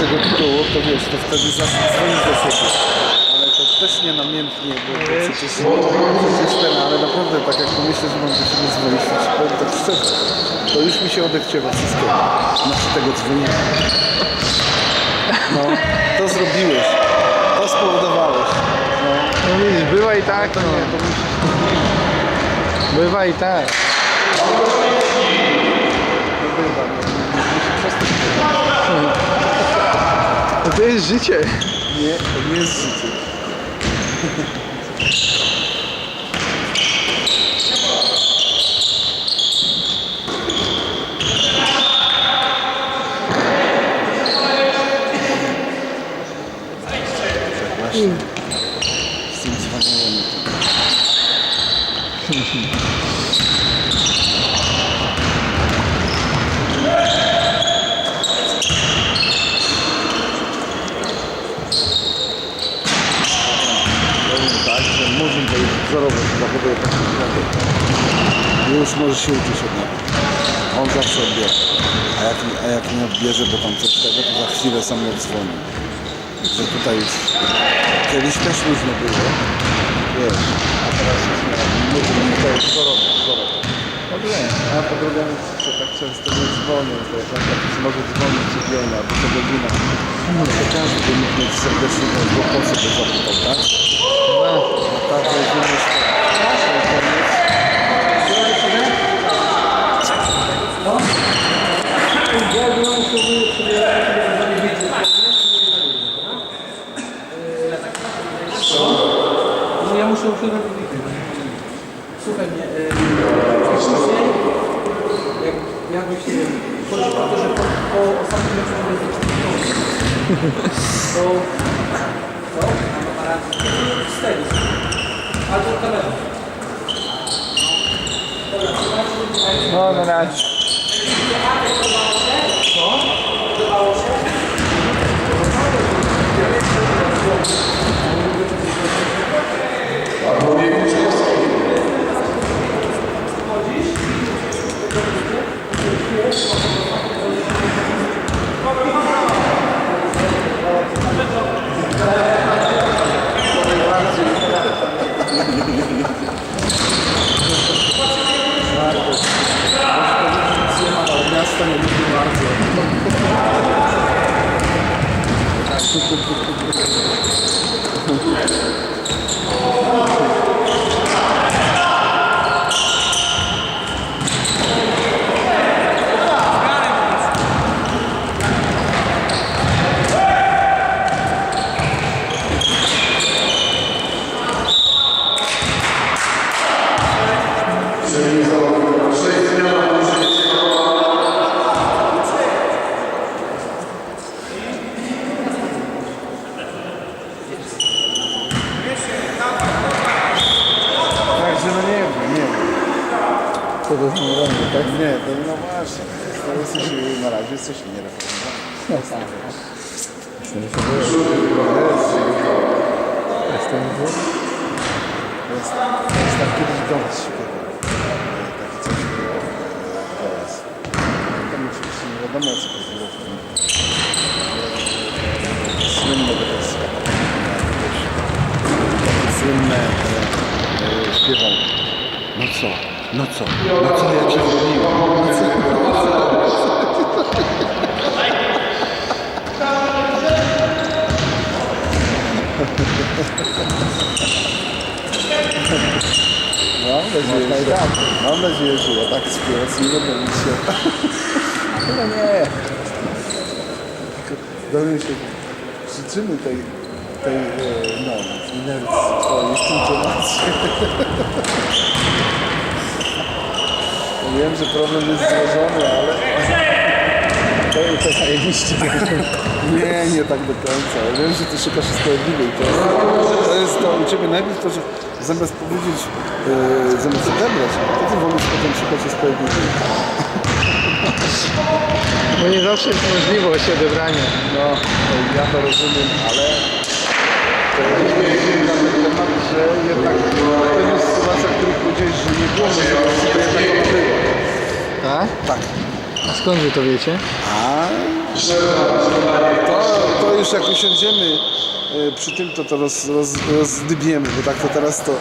tego tytułu, to wiesz, to wtedy zawsze dzwonisz do siebie. Ale to też nie namiętnie, bo to przecież, przecież ten, ale naprawdę tak jak pomyślę, że mam do siebie dzwonić, to ci powiem tak szczerze, to już mi się odechciewa wszystkiego. Znaczy tego dzwonienia. No, to zrobiłeś. To spowodowałeś. No, No widzisz, bywa i tak, no. to musisz Bywa i tak. To jest życie. Nie, to nie jest życie. Właśnie. Z tym dzwonieniem. Wzorowo się zachowuje tak naprawdę. Już może się uczyć od niego. On zawsze odbiera. A jak, a jak nie odbierze, bo tam coś tego, to za chwilę sam odzwoni. Że tutaj już kiedyś też luźno było. Wiesz, a teraz już nie. Murzyn to jest wzorowo, wzorowo. Dobrze. A po drugie, że tak często nie dzwonię, to jak na może dzwonić codziennie albo co godzina. No to każdy by mógł mieć serdecznie ten głos by zapytał, tak? No. A tak, No ja muszę usiąść. Słuchaj mnie, wcześniej, jak miałbyś, chodzi o to, że po, po ostatnim meczu mamy zliczyć to, co? Wstęp. Albo kamerę. No, no wiem. Co to znowu będzie, tak? Nie, to no właśnie. To jesteś, na razie jesteśmy niereformowani. Jestem sobie. Jestem sobie. Jest, jest tam kiedyś dowód śpiewał. Taki coś było. Teraz. Tam oczywiście nie wiadomo o co to było w tym. Słynne. Takie słynne e, e, śpiewał. No co? No co? No co ja ci zrobiłem? No co? Mam nadzieję, że, mam nadzieję, że ja tak śpiewać nie będę się... Chyba nie. Tylko Dowiem się przyczyny tej, tej e, no, inercji twojej temacie. Wiem, że problem jest złożony, ale... To, to zajebiście. Nie, nie tak do końca. Wiem, że ty szukasz sprawiedliwej. To jest to, jest to u Ciebie najpierw to, że zamiast powiedzieć, yy, zamiast odebrać, to Ty wolisz potem szukać sprawiedliwej. Bo nie zawsze jest możliwość odebrania. No, to ja to rozumiem, ale to jest na ten temat, że jednak w pewnych sytuacjach, w których powiedziałeś, że nie było możliwości, to jednak ona była. Tak? Tak. A skąd wy to wiecie? A To, to już jak usiądziemy y, przy tym, to to roz, roz, rozdybiemy, bo tak to teraz to...